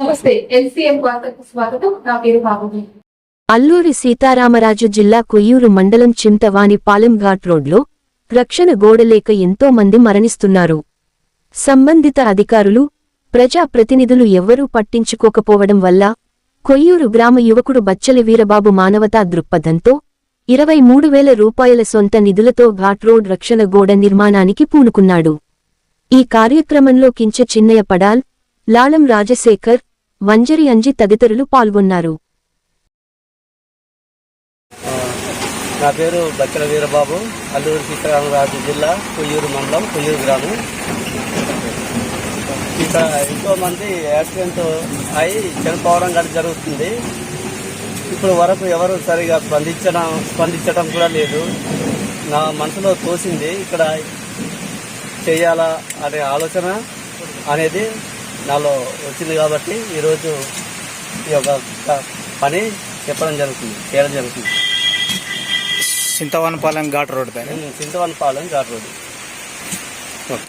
నమస్తే ఎల్సీఎం వార్తకు స్వాగతం. నా పేరు అల్లూరి సీతారామరాజు జిల్లా కొయ్యూరు మండలం చింతవాని పాలెం ఘాట్ రోడ్లో రక్షణ గోడలేక ఎంతో మంది మరణిస్తున్నారు. సంబంధిత అధికారులు ప్రజాప్రతినిధులు ఎవ్వరూ పట్టించుకోకపోవడం వల్ల కొయ్యూరు గ్రామ యువకుడు బచ్చలి వీరబాబు మానవతా దృక్పథంతో ఇరవై మూడు వేల రూపాయల సొంత నిధులతో ఘాట్ రోడ్ రక్షణ గోడ నిర్మాణానికి పూనుకున్నాడు. ఈ కార్యక్రమంలో కించ చిన్నయ్య పడాల్ లాలం రాజశేఖర్ వంజరి అంజి తదితరులు పాల్గొన్నారు. నా పేరు బచ్చల వీరబాబు అల్లూరు సీతారామరాజు జిల్లా కొయ్యూరు మండలం కొయ్యూరు గ్రామం. ఇక్కడ ఎంతో మంది యాక్సిడెంట్ అయి చనిపోవడం కానీ జరుగుతుంది. ఇప్పుడు వరకు ఎవరు సరిగా స్పందించడం స్పందించడం కూడా లేదు. నా మనసులో తోసింది ఇక్కడ చేయాలా అనే ఆలోచన అనేది నాలో వచ్చింది కాబట్టి ఈరోజు ఈ యొక్క పని చెప్పడం జరుగుతుంది చేయడం జరుగుతుంది. చింతవనపాలెం ఘాట్ రోడ్ పైన చింతవనపాలెం ఘాట్ రోడ్డు.